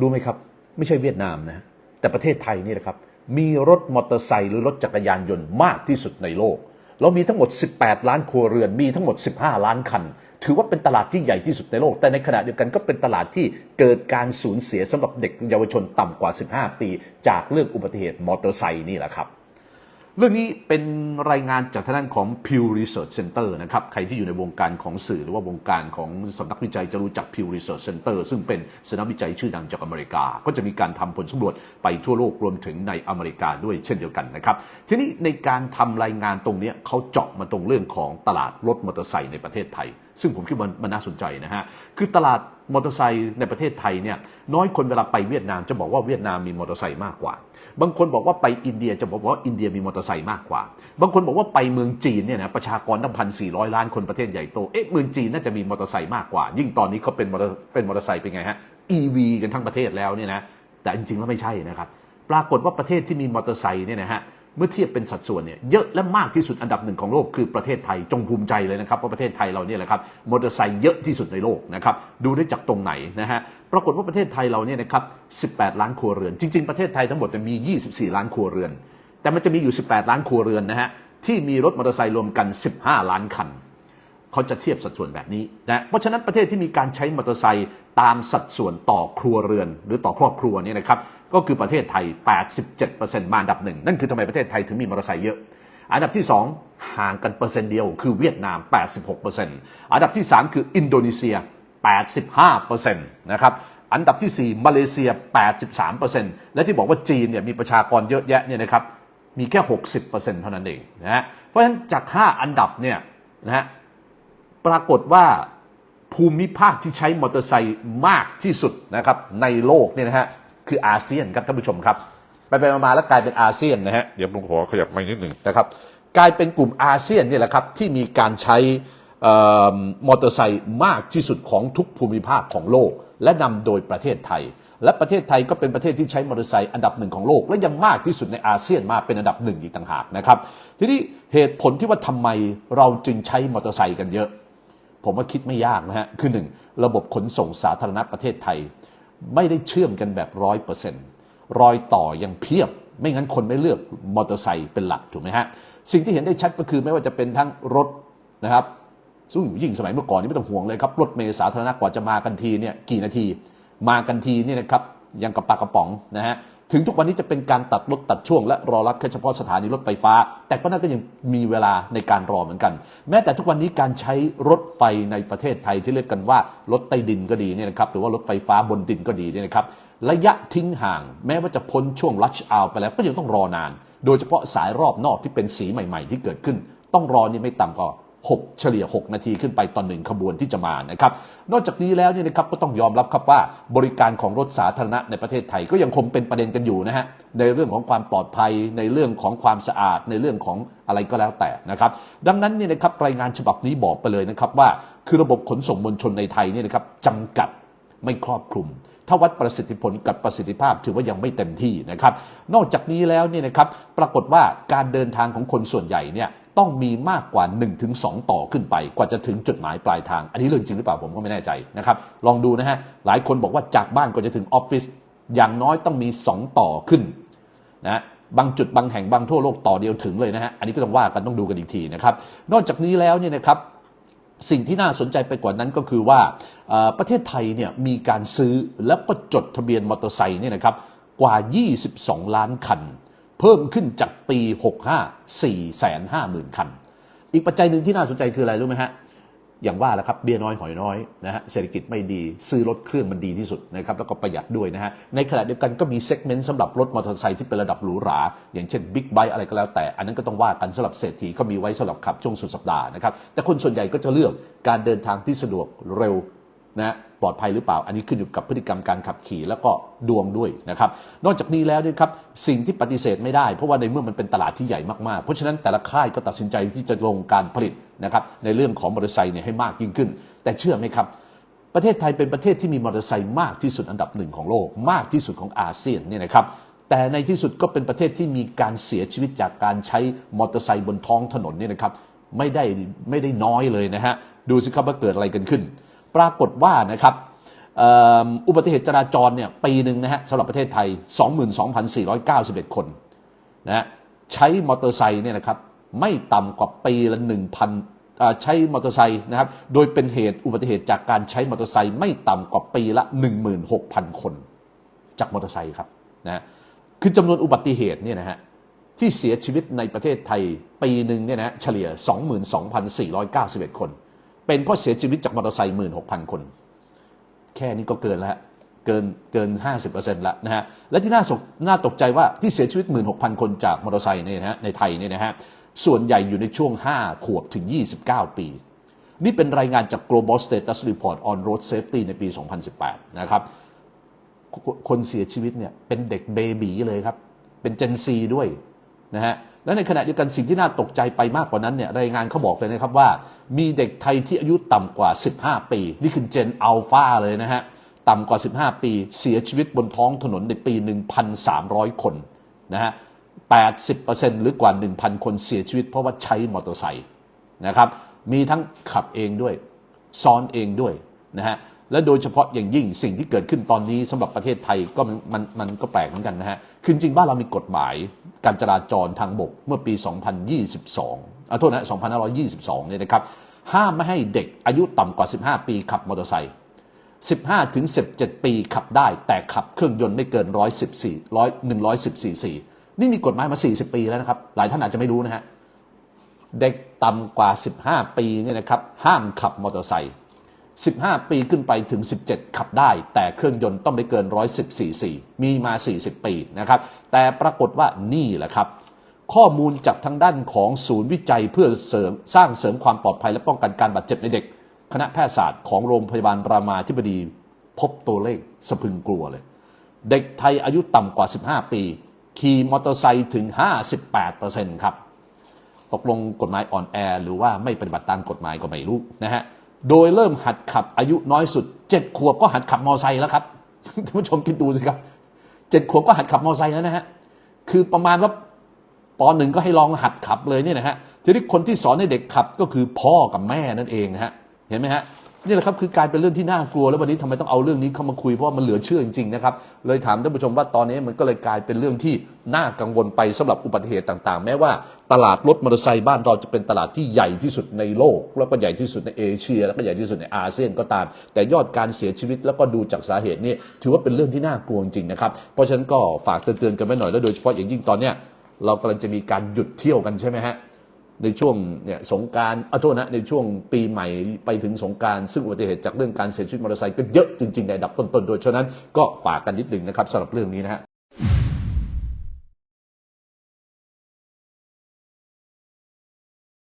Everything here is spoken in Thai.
รู้ไหมครับ ไม่ใช่เวียดนามนะ แต่ประเทศไทยนี่แหละครับ มีรถมอเตอร์ไซค์หรือรถจักรยานยนต์มากที่สุดในโลก เรามีทั้งหมด 18 ล้านครัวเรือน มีทั้งหมด 15 ล้านคัน ถือว่าเป็นตลาดที่ใหญ่ที่สุดในโลก แต่ในขณะเดียวกันก็เป็นตลาดที่เกิดการสูญเสียสำหรับเด็กเยาวชนต่ำกว่า 15 ปี จากเรื่องอุบัติเหตุมอเตอร์ไซค์นี่แหละครับ เรื่องนี้เป็นรายงานจากทางด้านของ Pew Research Center นะครับ ใครที่อยู่ในวงการของสื่อหรือว่าวงการของสำนักวิจัยจะรู้จัก Pew Research Center ซึ่งเป็นสำนักวิจัยชื่อดังจากอเมริกา ก็จะมีการทำผลสำรวจไปทั่วโลกรวมถึงในอเมริกาด้วยเช่นเดียวกันนะครับ ทีนี้ในการทำรายงานตรงนี้เขาเจาะมาตรงเรื่องของตลาดรถมอเตอร์ไซค์ในประเทศไทย ซึ่งผมคิดว่ามันน่าสนใจนะฮะ คือตลาด มอเตอร์ไซค์ในประเทศไทยเนี่ยน้อยคนเวลาไปเวียดนามจะบอกว่าเวียดนามมีมอเตอร์ไซค์มากกว่า บางคนบอกว่าไปอินเดียจะบอกว่าอินเดียมีมอเตอร์ไซค์มากกว่า บางคนบอกว่าไปเมืองจีนเนี่ยนะประชากรตั้งพันสี่ร้อยล้านคนประเทศใหญ่โตเอ๊ะเมืองจีนน่าจะมีมอเตอร์ไซค์มากกว่า ยิ่งตอนนี้เขาเป็นมอเตอร์เป็นมอเตอร์ไซค์เป็นไงฮะ EV กันทั้งประเทศแล้วเนี่ยนะแต่จริงๆแล้วไม่ใช่นะครับปรากฏว่าประเทศที่มีมอเตอร์ไซค์เนี่ยนะฮะ เมื่อเทียบเป็นสัดส่วนเนี่ยเยอะและมากที่สุดอันดับหนึ่งของโลกคือประเทศไทยจงภูมิใจเลยนะครับว่าประเทศไทยเราเนี่ยแหละครับมอเตอร์ไซค์เยอะที่สุดในโลกนะครับดูได้จากตรงไหนนะฮะปรากฏว่าประเทศไทยเราเนี่ยนะครับ 18 ล้านครัวเรือน จริง ๆ ประเทศไทยทั้งหมดมี 24 ล้านครัวเรือน แต่มันจะมีอยู่ 18 ล้านครัวเรือนนะฮะที่มีรถมอเตอร์ไซค์รวมกัน 15 ล้านคัน เขาจะเทียบสัดส่วนแบบนี้นะเพราะฉะนั้นประเทศที่มีการใช้มอเตอร์ไซค์ตามสัดส่วนต่อครัวเรือน หรือต่อครอบครัวเนี่ยนะครับก็คือประเทศไทย 87%มาอันดับหนึ่งนั่นคือทำไมประเทศไทยถึงมีมอเตอร์ไซค์เยอะ อันดับที่ 2 ห่างกันเปอร์เซ็นต์เดียวคือเวียดนาม 86%อันดับที่ 3 คืออินโดนีเซีย 85%นะครับอันดับที่ 4 มาเลเซีย 83%และที่บอกว่าจีนเนี่ยมีประชากรเยอะแยะเนี่ยนะครับมีแค่ 60%เท่านั้นเองนะฮะเพราะฉะนั้นจาก 5 อันดับเนี่ยนะฮะ ปรากฏว่าภูมิภาคที่ใช้มอเตอร์ไซค์มากที่สุดนะครับในโลกเนี่ยนะฮะคืออาเซียนครับท่านผู้ชมครับ ไปไปมาๆแล้วกลายเป็นอาเซียนนะฮะเดี๋ยวผมขอขยับมานิดหนึ่งนะครับกลายเป็นกลุ่มอาเซียนเนี่ยแหละครับที่มีการใช้เอ่อมอเตอร์ไซค์มากที่สุดของทุกภูมิภาคของโลก และนำโดยประเทศไทย และประเทศไทยก็เป็นประเทศที่ใช้มอเตอร์ไซค์อันดับหนึ่งของโลก และยังมากที่สุดในอาเซียนมากเป็นอันดับหนึ่งอีกต่างหากนะครับทีนี้เหตุผลที่ว่าทำไมเราจึงใช้มอเตอร์ไซค์กันเยอะ ผมว่าคิดไม่ยากนะฮะ คือหนึ่งระบบขนส่งสาธารณะประเทศไทย ไม่ได้เชื่อมกันแบบร้อยเปอร์เซ็นต์รอยต่อยังเพียบ ไม่งั้นคนไม่เลือกมอเตอร์ไซค์เป็นหลักถูกไหมฮะ สิ่งที่เห็นได้ชัดก็คือไม่ว่าจะเป็นทั้งรถนะครับซึ่งยิ่งสมัยเมื่อก่อนนี่ไม่ต้องห่วงเลยครับ รถเมล์สาธารณะกว่าจะมากันทีเนี่ยกี่นาที มากันทีเนี่ยนะครับยังกับปลากระป๋องนะฮะ ถึงทุกวันนี้จะเป็นการตัดรถตัดช่วงและรอรับแค่เฉพาะสถานีรถไฟฟ้า แต่ก็น่าก็ยังมีเวลาในการรอเหมือนกัน แม้แต่ทุกวันนี้การใช้รถไฟในประเทศไทยที่เรียกกันว่ารถใต้ดินก็ดีเนี่ยนะครับหรือว่ารถไฟฟ้าบนดินก็ดีเนี่ยนะครับระยะทิ้งห่าง แม้ว่าจะพ้นช่วงลัชเอาไปแล้วก็ยังต้องรอนาน โดยเฉพาะสายรอบนอกที่เป็นสีใหม่ ๆ ที่เกิดขึ้น ต้องรอนี่ไม่ต่ำกว่า 6 เฉลี่ย 6 นาทีขึ้นไปต่อหนึ่งขบวนที่จะมานะครับ นอกจากนี้แล้วเนี่ยนะครับก็ต้องยอมรับครับว่าบริการของรถสาธารณะในประเทศไทยก็ยังคงเป็นประเด็นกันอยู่นะฮะในเรื่องของความปลอดภัยในเรื่องของความสะอาดในเรื่องของอะไรก็แล้วแต่นะครับ ดังนั้นเนี่ยนะครับรายงานฉบับนี้บอกไปเลยนะครับว่า คือระบบขนส่งมวลชนในไทยเนี่ยนะครับจำกัดไม่ครอบคลุมถ้าวัดประสิทธิผลกับประสิทธิภาพถือว่ายังไม่เต็มที่นะครับ นอกจากนี้แล้วเนี่ยนะครับปรากฏว่าการเดินทางของคนส่วนใหญ่เนี่ย ต้องมีมากกว่า 1-2 ต่อขึ้นไป กว่าจะถึงจุดหมายปลายทาง อันนี้เรื่องจริงหรือเปล่าผมก็ไม่แน่ใจนะครับ ลองดูนะฮะ หลายคนบอกว่าจากบ้านก็จะถึงออฟฟิศอย่างน้อยต้องมี 2 ต่อขึ้นนะบางจุดบางแห่งบางทั่วโลกต่อเดียวถึงเลยนะฮะ อันนี้ก็ต้องว่ากันต้องดูกันอีกทีนะครับ นอกจากนี้แล้วเนี่ยนะครับสิ่งที่น่าสนใจไปกว่านั้นก็คือว่าประเทศไทยเนี่ยมีการซื้อแล้วก็จดทะเบียนมอเตอร์ไซค์เนี่ยนะครับกว่า 22 ล้านคัน เพิ่มขึ้นจากปี 65 450,000 คัน อีกปัจจัยหนึ่งที่น่าสนใจคืออะไรรู้ไหมฮะ อย่างว่าแหละครับเบี้ยน้อยหอยน้อยนะฮะเศรษฐกิจไม่ดีซื้อรถเครื่องมันดีที่สุดนะครับแล้วก็ประหยัดด้วยนะฮะในขณะเดียวกันก็มีเซกเมนต์สำหรับรถมอเตอร์ไซค์ที่เป็นระดับหรูหรา อย่างเช่นบิ๊กไบค์อะไรก็แล้วแต่ อันนั้นก็ต้องว่ากันสำหรับเศรษฐีก็มีไว้สำหรับขับช่วงสุดสัปดาห์นะครับแต่คนส่วนใหญ่ก็จะเลือกการเดินทางที่สะดวกเร็วนะ ปลอดภัยหรือเปล่า อันนี้ขึ้นอยู่กับพฤติกรรมการขับขี่แล้วก็ดวงด้วยนะครับ นอกจากนี้แล้วเนี่ยครับสิ่งที่ปฏิเสธไม่ได้ เพราะว่าในเมื่อมันเป็นตลาดที่ใหญ่มากๆ เพราะฉะนั้นแต่ละค่ายก็ตัดสินใจที่จะลงการผลิตนะครับในเรื่องของมอเตอร์ไซค์เนี่ยให้มากยิ่งขึ้น แต่เชื่อไหมครับประเทศไทยเป็นประเทศที่มีมอเตอร์ไซค์มากที่สุดอันดับหนึ่งของโลก มากที่สุดของอาเซียนเนี่ยนะครับแต่ในที่สุดก็เป็นประเทศที่มีการเสียชีวิตจากการใช้มอเตอร์ไซค์บนท้องถนนเนี่ยนะครับไม่ได้ไม่ได้น้อยเลยนะฮะดูสิครับว่าเกิดอะไรกันขึ้น ปรากฏว่านะครับอุบัติเหตุจราจรเนี่ยปีหนึ่งนะฮะสำหรับประเทศไทย 22,491 คนนะฮะใช้มอเตอร์ไซค์เนี่ยนะครับไม่ต่ำกว่าปีละ 1,000 ใช้มอเตอร์ไซค์นะครับโดยเป็นเหตุอุบัติเหตุจากการใช้มอเตอร์ไซค์ไม่ต่ำกว่าปีละ 16,000 คน จากมอเตอร์ไซค์ครับนะฮะคือจำนวนอุบัติเหตุเนี่ยนะฮะที่เสียชีวิตในประเทศไทยปีหนึ่งเนี่ยนะฮะเฉลี่ย 22,491 คน เป็นเพราะเสียชีวิตจากมอเตอร์ไซค์16,000คน แค่นี้ก็เกินแล้วฮะเกินเกิน 50%แล้วนะฮะและที่น่าสกน่าตกใจว่าที่เสียชีวิต 16,000 คนจากมอเตอร์ไซค์เนี่ยนะฮะในไทยเนี่ยนะฮะส่วนใหญ่อยู่ในช่วง 5 ขวบถึง 29 ปี นี่เป็นรายงานจาก Global Status Report on Road Safety ในปี 2018 นะครับคนเสียชีวิตเนี่ยเป็นเด็กเบบีเลยครับ เป็นเจนซีด้วยนะฮะ และในขณะเดียวกันสิ่งที่น่าตกใจไปมากกว่านั้นเนี่ยรายงานเขาบอกเลยนะครับว่า มีเด็กไทยที่อายุต่ำกว่า 15 ปี นี่คือเจนอัลฟาเลยนะฮะต่ำกว่า 15 ปี เสียชีวิตบนท้องถนนในปี 1,300 คนนะฮะ 80%หรือกว่า 1,000 คนเสียชีวิตเพราะว่าใช้มอเตอร์ไซค์นะครับ มีทั้งขับเองด้วย ซ้อนเองด้วยนะฮะ และโดยเฉพาะอย่างยิ่งสิ่งที่เกิดขึ้นตอนนี้สำหรับประเทศไทยก็มันมันมันก็แปลกเหมือนกันนะฮะคือจริงบ้านเรามีกฎหมาย การจราจรทางบกเมื่อปี 2022อะโทษนะ2522 เนี่ยนะครับ ห้ามไม่ให้เด็กอายุต่ำกว่า 15 ปีขับมอเตอร์ไซค์15ถึง17 ปีขับได้ แต่ขับเครื่องยนต์ไม่เกิน 114 100 110ซีซีนี่มีกฎหมายมา 40 ปีแล้วนะครับ หลายท่านอาจจะไม่รู้นะฮะเด็กต่ำกว่า 15 ปีเนี่ยนะครับห้ามขับมอเตอร์ไซค์ 15 ปีขึ้นไปถึง 17 ขับได้ แต่เครื่องยนต์ต้องไม่เกิน 110ซีซีมีมา 40 ปีนะครับ แต่ปรากฏว่านี่แหละครับ ข้อมูลจากทางด้านของศูนย์วิจัยเพื่อเสริมสร้างเสริมความปลอดภัยและป้องกันการบาดเจ็บในเด็ก คณะแพทยศาสตร์ของโรงพยาบาลรามาธิบดี พบตัวเลขสะพึงกลัวเลย เด็กไทยอายุต่ำกว่า 15 ปี ขี่มอเตอร์ไซค์ถึง 58%ครับตกลงกฎหมายอ่อนแอ หรือว่าไม่ปฏิบัติตามกฎหมายก็ไม่รู้นะฮะ โดยเริ่มหัดขับอายุน้อยสุด7ขวบก็หัดขับมอเตอร์ไซค์แล้วครับท่านผู้ชมคิดดูสิครับ7ขวบก็หัดขับมอเตอร์ไซค์แล้วนะฮะคือประมาณว่าปหนึ่งก็ให้ลองหัดขับเลยเนี่ยนะฮะทีนี้คนที่สอนให้เด็กขับก็คือพ่อกับแม่นั่นเองนะฮะเห็นไหมฮะ นี่แหละครับคือกลายเป็นเรื่องที่น่ากลัว แล้ววันนี้ทำไมต้องเอาเรื่องนี้เข้ามาคุยเพราะว่ามันเหลือเชื่อจริงๆนะครับเลยถามท่านผู้ชมว่าตอนนี้มันก็เลยกลายเป็นเรื่องที่น่ากังวลไปสำหรับอุบัติเหตุต่างๆ แม้ว่าตลาดรถมอเตอร์ไซค์บ้านเราจะเป็นตลาดที่ใหญ่ที่สุดในโลก แล้วก็ใหญ่ที่สุดในเอเชีย แล้วก็ใหญ่ที่สุดในอาเซียนก็ตาม แต่ยอดการเสียชีวิตแล้วก็ดูจากสาเหตุนี่ถือว่าเป็นเรื่องที่น่ากลัวจริงๆนะครับเพราะฉะนั้นก็ฝากเตือนๆกันไว้หน่อยแล้วโดยเฉพาะอย่างยิ่งตอนเนี้ยเรากำลังจะมีการหยุดเที่ยวกันใช่ไหมฮะ ในช่วงเนี่ยสงการอาโทษนะในช่วงปีใหม่ไปถึงสงการซึ่งอุบัติเหตุจากเรื่องการเสียชีวิตมอเตอร์ไซค์ก็เยอะจริงๆในดับต้นๆโดยฉะนั้นก็ฝากกันนิดหนึ่งนะครับสำหรับเรื่องนี้นะฮะ